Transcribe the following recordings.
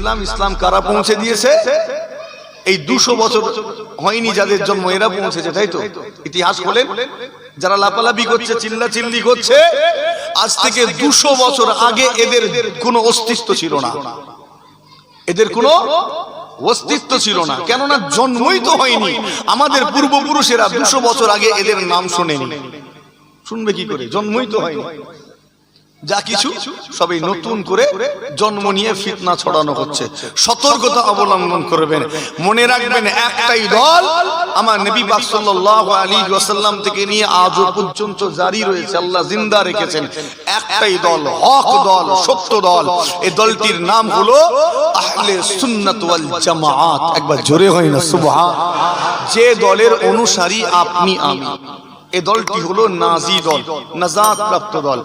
বুঝলাম ইসলাম কারা পৌঁছে দিয়েছে? এই দুশো বছর হয়নি যাদের জন্ম, এরা পৌঁছেছে, তাই তো? ইতিহাস বলেন যারা লাপালাপি করছে চিল্লা চিল্লি করছে, আজ থেকে দুশো বছর আগে এদের কোনো অস্তিত্ব ছিল না। এদের কোনো অস্তিত্ব ছিল না। কেননা জন্মই তো হয়নি। আমাদের পূর্বপুরুষেরা দুশো বছর আগে এদের নাম শোনেনি। শুনবে কি করে? জন্মই তো হয়নি। যা কিছু সবই নতুন করে জন্ম নিয়ে ফিতনা ছড়ানো হচ্ছে। সতর্কতা অবলম্বন করবেন। মনে রাখবেন একটাই দল আমার নবী পাক সাল্লাল্লাহু আলাইহি ওয়াসাল্লাম থেকে নিয়ে আজও পর্যন্ত জারি রয়েছে আল্লাহ জিন্দা রেখেছেন। একটাই দল হক দল সত্য দল। এই দলটির নাম হলো আহলে সুন্নাত ওয়াল জামাআত একবার জোরে হয় না। সুবহান। যে দলের অনুসারী আপনি আমি। এই দলটি হলো নাজি দল নাজাত প্রাপ্ত দল।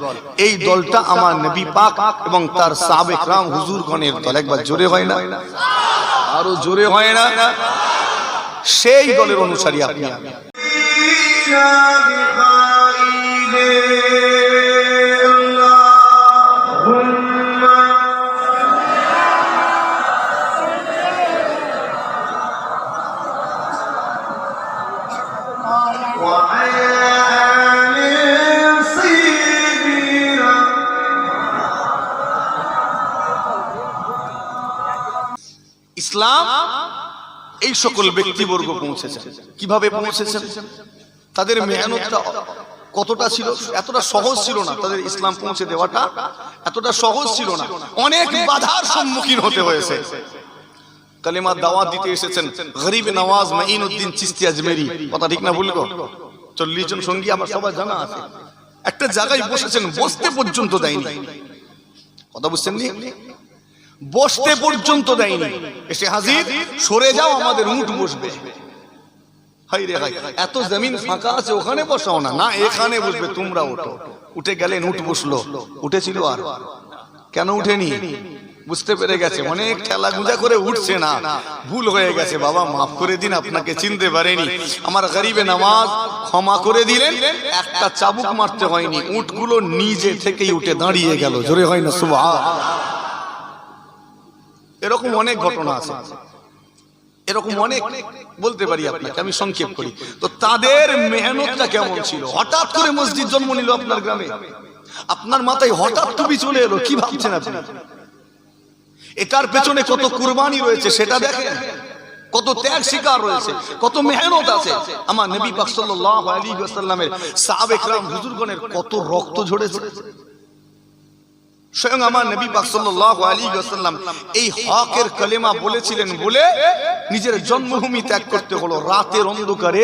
এই দলটা আমার নবী পাক এবং তার সাবেক রাম হুজুরগণের দল। একবার জোরে হয় না? আরও জোরে হয় না? সেই দলের অনুসারী আপনি। আমি সকল ব্যক্তিবর্গ পৌঁছেছে কীভাবে পৌঁছেছেন? তাদের মেহনতটা কতটা ছিল? এতটা সহজ ছিল না তাদের ইসলাম পৌঁছে দেওয়াটা। এতটা সহজ ছিল না। অনেক বাধার সম্মুখীন হতে হয়েছে। কালেমার দাওয়াত দিতে এসেছেন। গরিব নওয়াজ মাইন উদ্দিন চিস্তি আজমেরি। কথা ঠিক না ভুলবো চল্লিশ জন সঙ্গী আমার সবার জানা আছে। একটা জায়গায় বসেছেন, বসতে পর্যন্ত দেয়নি। কথা বুঝছেন বসতে পর্যন্ত দেয়নি। এসে হাজির সরে যাও আমাদের উঠ বসবে। এত জমিন ফাঁকা আছে ওখানে বসাও না। না এখানে বসবে তোমরা ওঠো। উঠে গেলেন উঠ বসল। উঠেছিল আর। কেন উঠেনি? বুঝতে পেরে গেছে। অনেক ঠেলা গুঁজা করে উঠছে না। ভুল হয়ে গেছে বাবা মাফ করে দিন আপনাকে চিনতে পারেনি। আমার গরিবে নামাজ ক্ষমা করে দিলেন। একটা চাবুক মারতে হয়নি। উটগুলো নিজে থেকেই উঠে দাঁড়িয়ে গেল। জোরে হয় না সুবাহ এরকম অনেক ঘটনা আছে এরকম অনেক বলতে পারি আপনাকে আমি সংক্ষেপ করি তো তাদের মেহনতটা কেমন ছিল হঠাৎ করে মসজিদ জন্ম নিল আপনার গ্রামে আপনার মাথায় হঠাৎ টুপি চলে এলো কি ভাবছেন আপনি এটার পেছনে কত কুরবানি রয়েছে সেটা দেখেন কত ত্যাগ শিকার রয়েছে কত মেহনত আছে আমার নবী পাক সাল্লাল্লাহু আলাইহি ওয়াসাল্লামের সাহাবে کرام হুজুরগণের কত রক্ত ঝরেছে স্বয়ং আমার নবী সাল্লাল্লাহু আলাইহি ওয়াসাল্লাম এই হকের কালেমা বলেছিলেন বলে নিজের জন্মভূমি ত্যাগ করতে হলো। রাতের অন্ধকারে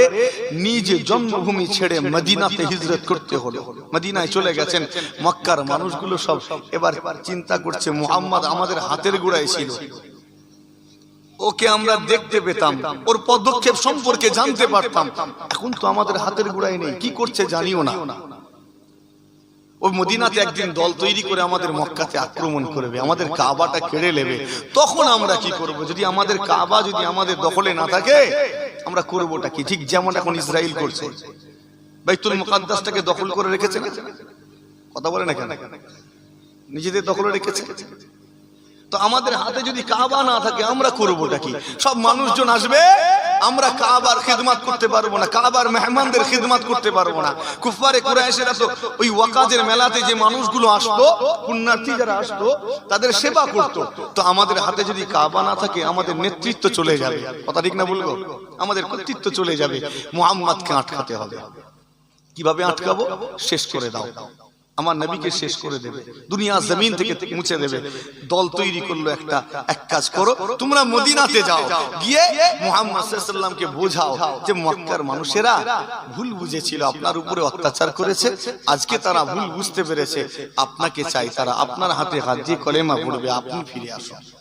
নিজে জন্মভূমি ছেড়ে মদিনাতে হিজরত করতে হলো। মদিনায় চলে গেছেন। মক্কার মানুষগুলো সব এবার চিন্তা করছে, মুহাম্মদ আমাদের হাতের গোড়ায় ছিল। ওকে আমরা দেখতে পেতাম। ওর পদক্ষেপ সম্পর্কে জানতে পারতাম। এখন তো আমাদের হাতের গোড়ায় নেই। কি করছে জানিও না। ওই মদিনাতে একদিন দল তৈরি করে আমাদের মক্কাতে আক্রমণ করবে আমাদের কাবাটা কেড়ে নেবে। তখন আমরা কি করব? যদি আমাদের কাবা যদি আমাদের দখলে না থাকে আমরা করবোটা কি? ঠিক যেমন এখন ইসরায়েল করছে। বাইতুল মুকাদ্দাসটাকে দখল করে রেখেছে কথা বলে না কেন? নিজেদের দখলে রেখেছে। তো আমাদের হাতে যদি কাবা না থাকে আমরা করবোটা কি? সব মানুষজন আসবে। আমরা কাবার খিদমাত করতে পারব না, কাবার মেহমানদের খিদমাত করতে পারব না। কুফারে কুরাইশেরা তো ওই ওয়াকাজের মেলাতে যে মানুষগুলো আসতো, পুণ্যার্থী যারা আসতো, তাদের সেবা করত। তো আমাদের হাতে যদি কাবা না থাকে, আমাদের নেতৃত্ব চলে যাবে। কথা ঠিক না বলব আমাদের কর্তৃত্ব চলে যাবে। মুহাম্মাদকে আটকাতে হবে। কীভাবে আটকাবো? শেষ করে দাও। আমার নবীকে শেষ করে দেবে। দুনিয়া জমিন থেকে মুছে দেবে। দল তৈরি করল একটা। এক কাজ করো, তোমরা মদিনাতে যাও। গিয়ে মোহাম্মদ সাল্লামকে বোঝাও যে মক্কার মানুষেরা ভুল বুঝেছিল, আপনার উপরে অত্যাচার করেছে। আজকে তারা ভুল বুঝতে পেরেছে। আপনাকে চাই তারা আপনার হাতে হাত দিয়ে কলেমা পড়বে, আপনি ফিরে আসুন।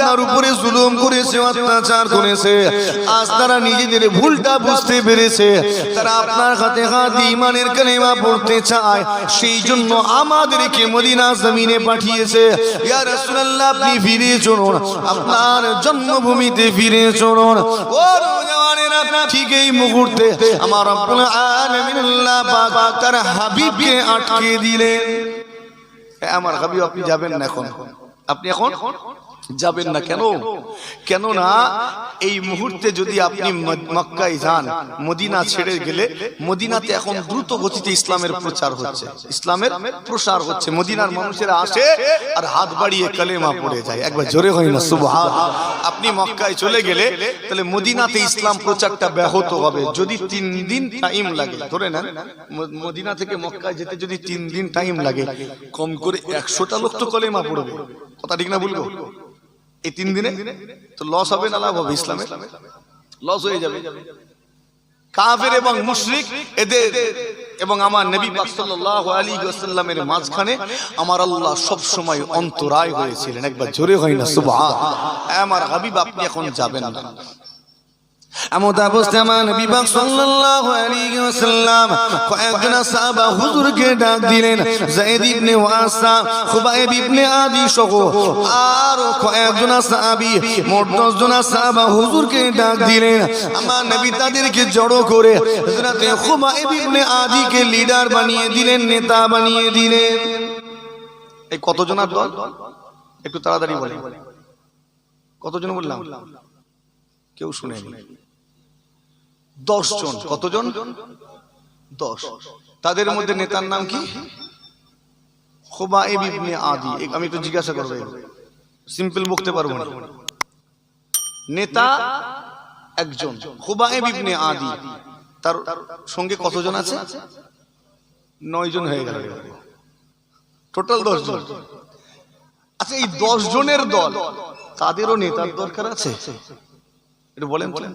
আপনার উপরে জুলুম করেছে, অত্যাচার করেছে। আজ তারা নিজেদের ভুলটা বুঝতে পেরেছে। তারা আপনার হাতে হাত ইমানের কালেমা পড়তে চায়। সেই জন্য আমাদেরকে মদিনা জমিনে পাঠিয়েছে। আপনি ফিরে চলুন। আপনার জন্মভূমিতে ফিরে চলুন। মুহূর্তে আমার তার হাবিবকে আটকে দিলেন। আমার হাবিব, আপনি যাবেন না এখন? আপনি এখন? যাবেন না কেন? কেন? না এই মুহূর্তে যদি আপনি মক্কায় যান মদিনা ছেড়ে গেলে মদিনাতে এখন দ্রুত গতিতে ইসলামের প্রচার হচ্ছে। ইসলামের প্রসার হচ্ছে। মদিনার মানুষেরা আসে আর হাত বাড়িয়ে কালেমা পড়ে যায়। একবার জোরে হয় না সুবহান আপনি মক্কায় চলে গেলে তাহলে মদিনাতে ইসলাম প্রচারটা ব্যাহত হবে। যদি তিন দিন টাইম লাগে ধরে নেন মদিনা থেকে মক্কায় যেতে যদি তিন দিন টাইম লাগে কম করে একশোটা লোক তো কলেমা পড়বে কথা ঠিক না বলব এই তিন দিনে তো লস হবে না লাভ হবে ইসলামে? লস হয়ে যাবে। কাফের এবং মুশরিক, এদের এবং আমার নবী পাক মাঝখানে আমার আল্লাহ সব সময় অন্তরায় হয়েছিলেন। একবার জোরে হয় না আমার হাবিব, আপনি এখন যাবেন না। আমার নবী সাল্লাল্লাহু আলাইহি ওয়াসাল্লাম। কয়েকজন সাহাবা হুজুরকে ডাক দিলেন যায়েদ ইবনে ওয়াসা, খুবাইব ইবনে আদি সহ আর কয়েকজন সাহাবী, মোট 10 জন সাহাবা হুজুরকে ডাক দিলেন। আমার নবী তাদেরকে জড়ো করে হযরতে খুবাইব ইবনে লিডার বানিয়ে দিলেন, নেতা বানিয়ে দিলেন। এই কতজনের দল? একটু তাড়াতাড়ি বলে কতজন বললাম? কেউ শুনেনি। দশ জন। কতজন? দশ। তাদের মধ্যে নেতার নাম কি? ইবনে আদি। আমি একটু জিজ্ঞাসা করব সিম্পল বকতে পারব না। নেতা একজন। খোবাইব ইবনে আদি। তার সঙ্গে কতজন আছে? নয় জন হয়ে গেল। টোটাল দশ জন। আচ্ছা এই দশ জনের দল তাদেরও নেতার দরকার আছে? এটা বলেন বলেন।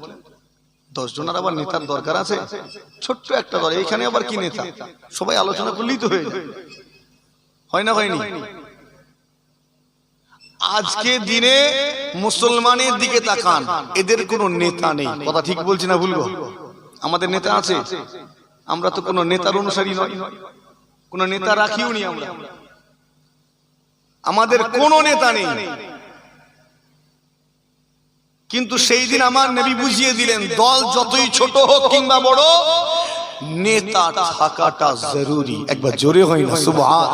দশ জনের আবার নেতার দরকার আছে। ছোট্ট একটা দল, এইখানে আবার কি নেতা? সবাই আলোচনা করলেই তো হয়ে হয় না হয়নি? আজকে দিনে মুসলমানের দিকে তাকান, এদের কোনো নেতা নেই। কথা ঠিক বলছি না ভুলবো? আমাদের নেতা আছে। আমরা তো কোনো নেতার অনুসারী নয় কোনো নেতা রাখিও নি আমরা। আমাদের কোনো নেতা নেই। কিন্তু সেই দিন আমার নবী বুঝিয়ে দিলেন দল যতই ছোট হোক কিংবা বড় নেতা থাকাটা জরুরি। একবার জোরে হয় না সুবহান।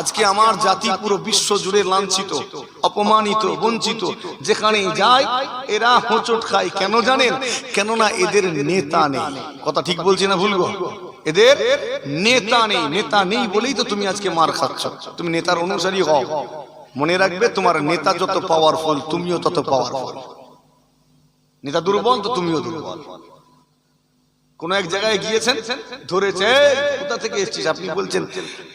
আজকে আমার জাতি পুরো বিশ্ব জুড়ে লাঞ্ছিত অপমানিত বঞ্চিত। যেখানেই যায় এরা হোঁচট খায়। কেন জানেন? কেননা এদের নেতা নেই। কথা ঠিক বলছি না ভুলবো এদের নেতা নেই। নেতা নেই বলেই তো তুমি আজকে মার খাচ্ছ। তুমি নেতার অনুসারী হও। মনে রাখবে তোমার নেতা যত পাওয়ারফুল তুমিও তত পাওয়ারফুল নেতা দুর্বল, তো তুমিও দুর্বল। কোন এক জায়গায় গিয়েছেন, ধরেছে কোথা থেকে এসেছিস? আপনি বলছেন,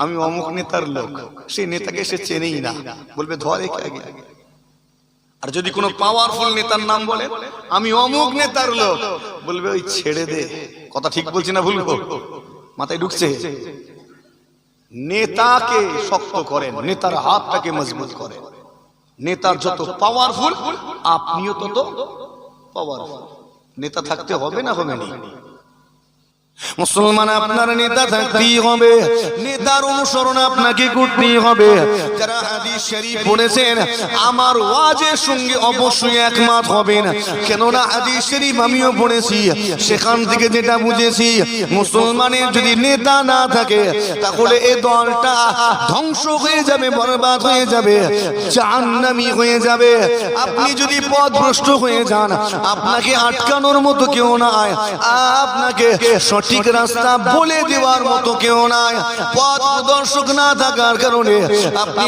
আমি অমুক নেতার লোক, সেই নেতাকে সে চেনেই না। বলবে, ধর আগে। আর যদি কোনো পাওয়ারফুল নেতার নাম বলে, আমি অমুক নেতার লোক, বলবে, ওই ছেড়ে দে। কথা ঠিক বলছি না ভুলবো মাথায় ঢুকছে? নেতাকে শক্ত করেন, নেতার হাতটাকে মজবুত করেন। নেতার যত পাওয়ারফুল আপনিও তত পাওয়ারফুল নেতা থাকতে হবে না হবে না? মুসলমান আপনার নেতা থাকতেই হবে। নেতার অনুসরণ আপনাকে করতেই হবে। যারা শরীফ পড়েছেন আমার ওয়াজের সঙ্গে অবশ্যই একমত হবেন। কেননা হাদিস শরীফ আমিও পড়েছি, সেখান থেকে যেটা বুঝেছি, মুসলমানের যদি নেতা না থাকে, তাহলে এই দলটা ধ্বংস হয়ে যাবে, বরবাদ হয়ে যাবে, জাহান্নামী হয়ে যাবে। আপনি যদি পথভ্রষ্ট হয়ে যান, আপনাকে আটকানোর মতো কেউ নাই, আপনাকে সঠিক রাস্তা বলে দেওয়ার মতো কেউ নাই। পথ প্রদর্শক না থাকার কারণে আপনি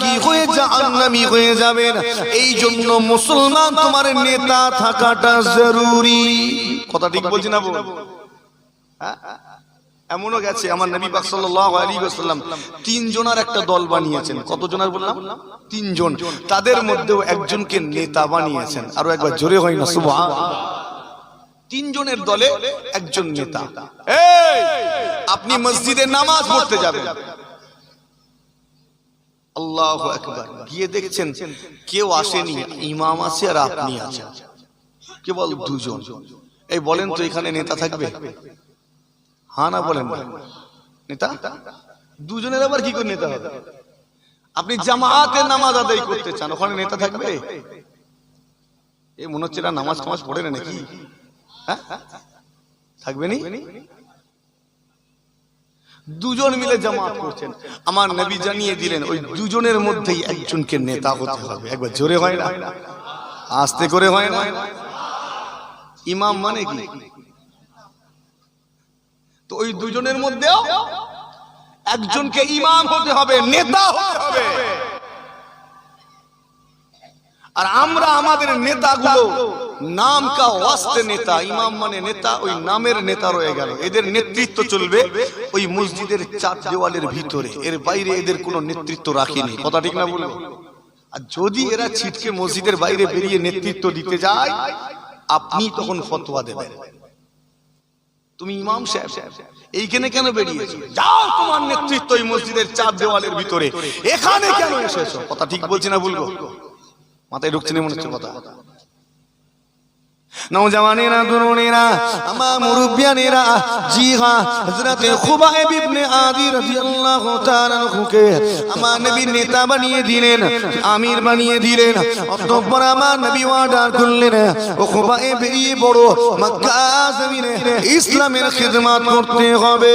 গুমরাহি হয়ে জাহান্নামী হয়ে যাবেন এই জন্য মুসলমান তোমার নেতা থাকাটা জরুরি। কথা ঠিক বলছি না হ্যাঁ? এমনও গেছে আমার নবী পাক সাল্লাল্লাহু আলাইহি ওয়াসাল্লাম তিন জনের একটা দল বানিয়েছেন। কত জনের বললাম? তিনজন। তাদের মধ্যেও একজনকে নেতা বানিয়েছেন। আরও একবার জোরে হয় না, সুবহান। তিনজনের দলে একজন নেতা। এই, আপনি মসজিদে নামাজ পড়তে যাবেন। আল্লাহ একবার গিয়ে দেখছেন কেউ আসেনি, ইমাম আছে আর আপনি আছেন। কেবল দুজন। এই বলেন তো এখানে নেতা থাকবে? হ্যাঁ না বলেন না। নেতা? দুজনের আবার কি করে নেতা হবে? আপনি জামাতে নামাজ আদায় করতে চান, ওখানে নেতা থাকবে? এই মনে হচ্ছে এরা নামাজ টামাজ পড়ে না নাকি? হ্যাঁ? থাকবে নি? দুজন মিলে জামাত করছেন। আমার নবী জানিয়ে দিলেন, ওই দুজনের মধ্যেই একজনকে নেতা হতে হবে। একবার জোরে হয় না? আস্তে করে হয় না? ইমাম মানে কি? তো ওই দুজনের মধ্যেও একজনকে ইমাম হতে হবে, নেতা হতে হবে। আর আমরা আমাদের নেতাগুলো নাম কা ওয়াস্তে নেতা, ইমাম মানে নেতা, ওই নামের নেতা রয়ে গেল। এদের নেতৃত্ব চলবে ওই মসজিদের চার দেওয়ালের ভিতরে। এর বাইরে এদের কোনো নেতৃত্ব রাখিনি। কথা ঠিক না বলব? আর যদি এরা ছিটকে মসজিদের বাইরে বেরিয়ে নেতৃত্ব দিতে যায়, আপনি তখন ফতোয়া দেবেন। তুমি ইমাম সাহেব, এইখানে কেন বেরিয়েছো? যাও তোমার নেতৃত্ব এই মসজিদের চার দেওয়ালের ভিতরে। এখানে কেন এসেছ? কথা ঠিক বলছি না বলব? মাথায় ঢুকছে না মনে হচ্ছে কথা। নৌজওয়ানেরা তরুণেরা আমার মুরব্বিয়ানেরা জি হ্যাঁ হযরত খুবাইব ইবনে আদি রাদিয়াল্লাহু তাআলা আনহুকে আমার নবী নেতা বানিয়ে দিলেন আমির বানিয়ে দিলেন অতঃপর আমার নবী ওয়ার্ডার করলেন ও খুবাইব বেরিয়ে বড় মক্কা জমিনে ইসলামের খিদমত করতে হবে।